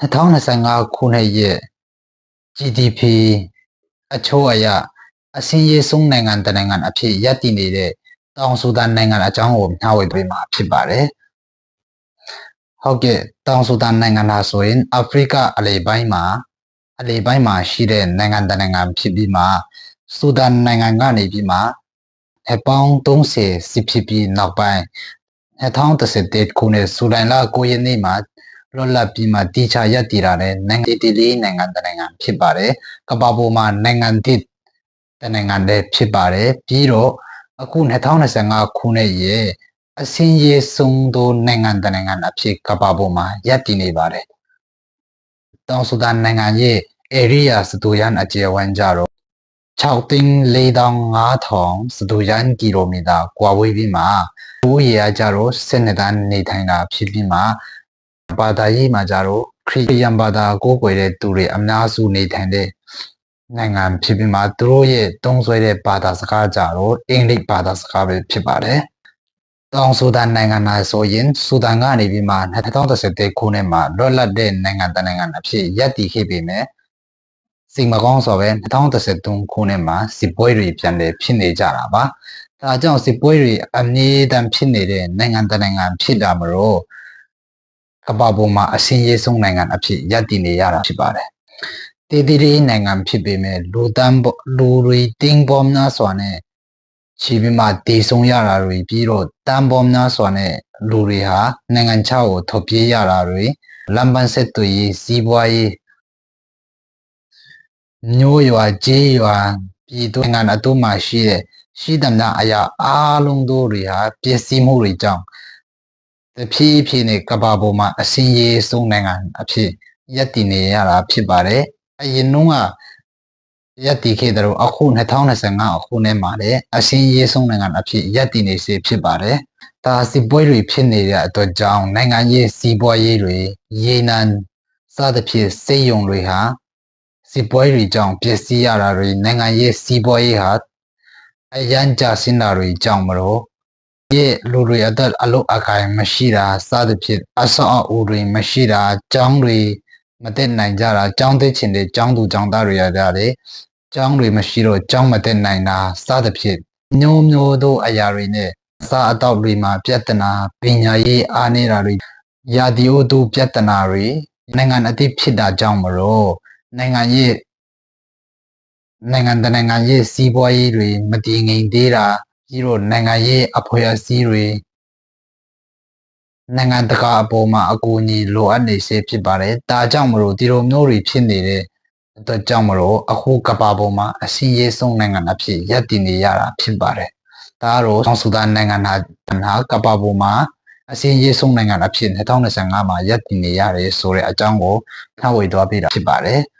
2025ခုနှစ်ရဲ့ GDP အချိုးအရအစင်းရေးဆုံးနိုင်ငံတစ်နိုင်ငံအဖြစ်ရပ်တည်နေတဲ့တောင်ဆူဒန်နိုင်ငံအကြောင်းကိုမျှဝေပေးမှာဖြစ်ပါတယ်။ဟုတ်ကဲ့တောင်ဆူဒန်နိုင်ငံဟာဆိုရင်အာဖရိကအလယ်ပိုင်းမှာအလယ်ပိုင်းမှာရှိတဲ့နိုင်ငံတစ်နိုင်ငံဖြစ်ပြီးမှဆူဒန်နိုင်ငံကနေပြီးမှအပေါင်း30စစ်ဖြစ်ပြီးနောက်ပိုင်း2011ခုနှစ်ဇူလိုင်လ9ရက်နေ့မှာ လွတ်လပ်ပြီးမှတိကျရပ်တည်တာနဲ့နိုင်ငံတည်လေးနိုင်ငံတစ်နိုင်ငံဖြစ်ပါတယ်။ကမ္ဘာပေါ်မှာနိုင်ငံတစ်တစ်နိုင်ငံတည်းဖြစ်ပါတယ်။ပြီးတော့အခု2025ခုနှစ်ရဲ့အစင်းရေးဆုံးသောနိုင်ငံတစ်နိုင်ငံအဖြစ်ကမ္ဘာပေါ်မှာရပ်တည်နေပါတယ်။တောင်ဆူဒန်နိုင်ငံရဲ့ area စတူရန်အကျယ်ဝန်းကြတော့6သိန်း4500စတူရန်ကီလိုမီတာကွာဝေးပြီးမှဦးရေအကြတော့12တန်းနေထိုင်တာဖြစ်ပြီးမှ ဘာသာရေးမှာကြတော့ခရစ်ယာန်ဘာသာကိုးကွယ်တဲ့သူတွေအများစုနေထိုင်တဲ့နိုင်ငံဖြစ်ပြီးမှသူတို့ရဲ့တုံးဆွဲတဲ့ဘာသာစကားကြတော့အင်္ဂလိပ်ဘာသာစကားပဲဖြစ်ပါတယ်။တောင်ဆူဒန်နိုင်ငံမှာဆိုရင်ဆူဒန်ကနေပြီးမှ2011ခုနှစ်မှာလွတ်လပ်တဲ့နိုင်ငံတစ်နိုင်ငံအဖြစ်ရပ်တည်ခဲ့ပေမဲ့စိတ်မကောင်းဆိုပဲ2013ခုနှစ်မှာစစ်ပွဲတွေပြန်လည်ဖြစ်နေကြတာပါ။ဒါကြောင့်စစ်ပွဲတွေအမြဲတမ်းဖြစ်နေတဲ့နိုင်ငံတစ်နိုင်ငံဖြစ်လာမလို့ ကမ္ဘာပေါ်မှာအစင်းရေးဆုံးနိုင်ငံအဖြစ်ရပ်တည်နေရတာဖြစ်ပါတယ်။တည်တည်လေးနိုင်ငံဖြစ်ပေမဲ့လူတန်းလူတွေတင်းပေါ်များစွာနဲ့ချီပြီးမှတည်ဆုံရတာတွေပြီးတော့တန်းပေါ်များစွာနဲ့လူတွေဟာနိုင်ငံခြားကိုထွက်ပြေးရတာတွေလမ်းပန်းဆက်သွယ်ရေးစီးပွားရေးမျိုးရွာကြေးရွာပြည်သူနိုင်ငံအတူမှရှိတဲ့ရှိသမျှအရာအားလုံးတို့တွေဟာပျက်စီးမှုတွေကြောင့် တဖြည်းဖြည်းနဲ့ကဘာပေါ်မှာအစင်းရေးဆုံးနိုင်ငံအဖြစ်ရပ်တည်နေရတာဖြစ်ပါတယ်အရင်တုန်းကရပ်တည်ခဲ့တယ်လို့အခု2025အခုနဲ့မှာလည်းအစင်းရေးဆုံးနိုင်ငံအဖြစ်ရပ်တည်နေစေဖြစ်ပါတယ်ဒါစစ်ပွဲတွေဖြစ်နေတဲ့အတွက်ကြောင့်နိုင်ငံရေးစီးပွားရေးတွေရေနံစသဖြင့်စိတ်ယုံတွေဟာစစ်ပွဲတွေကြောင့်ပျက်စီးရတာတွေနိုင်ငံရေးစီးပွားရေးဟာအရန်ကြဆင်းတာတွေကြောင့်မလို့ ရဲ့လူတွေအသက်အလုအကိုင်မရှိတာစသဖြင့်အဆောက်အဦတွေမရှိတာကျောင်းတွေမတက်နိုင်ကြတာကျောင်းတက်ချင်တဲ့ကျောင်းသူကျောင်းသားတွေရတယ်ကျောင်းတွေမရှိတော့ကျောင်းမတက်နိုင်တာစသဖြင့်မျိုးမျိုးသောအရာတွေနဲ့စားအသောက်တွေမှာပြဿနာပညာရေးအားနေတာတွေရာသီဥတုပြဿနာတွေနိုင်ငံအသည့်ဖြစ်တာကြောင့်မလို့နိုင်ငံရဲ့နိုင်ငံတနိုင်ငံရဲ့စီးပွားရေးတွေမတည်ငြိမ်သေးတာ ပြီးတော့နိုင်ငံရေးအဖွဲ့အစည်းတွေနိုင်ငံတကာအပေါ်မှာအကူအညီလိုအပ်နေစေဖြစ်ပါတယ်။ဒါကြောင့်မလို့ဒီလိုမျိုးတွေဖြစ်နေတဲ့အတွက်ကြောင့်မလို့အခုကဘာပေါ်မှာအစည်းအရေးဆုံးနိုင်ငံအဖြစ်ရပ်တည်နေရတာဖြစ်ပါတယ်။ဒါကတော့ဆောင်းဆူဒန်နိုင်ငံဟာကဘာပေါ်မှာအစည်းအရေးဆုံးနိုင်ငံအဖြစ်2025မှာရပ်တည်နေရတယ်ဆိုတဲ့အကြောင်းကိုနှောက်ဝေသွားပေးတာဖြစ်ပါတယ်။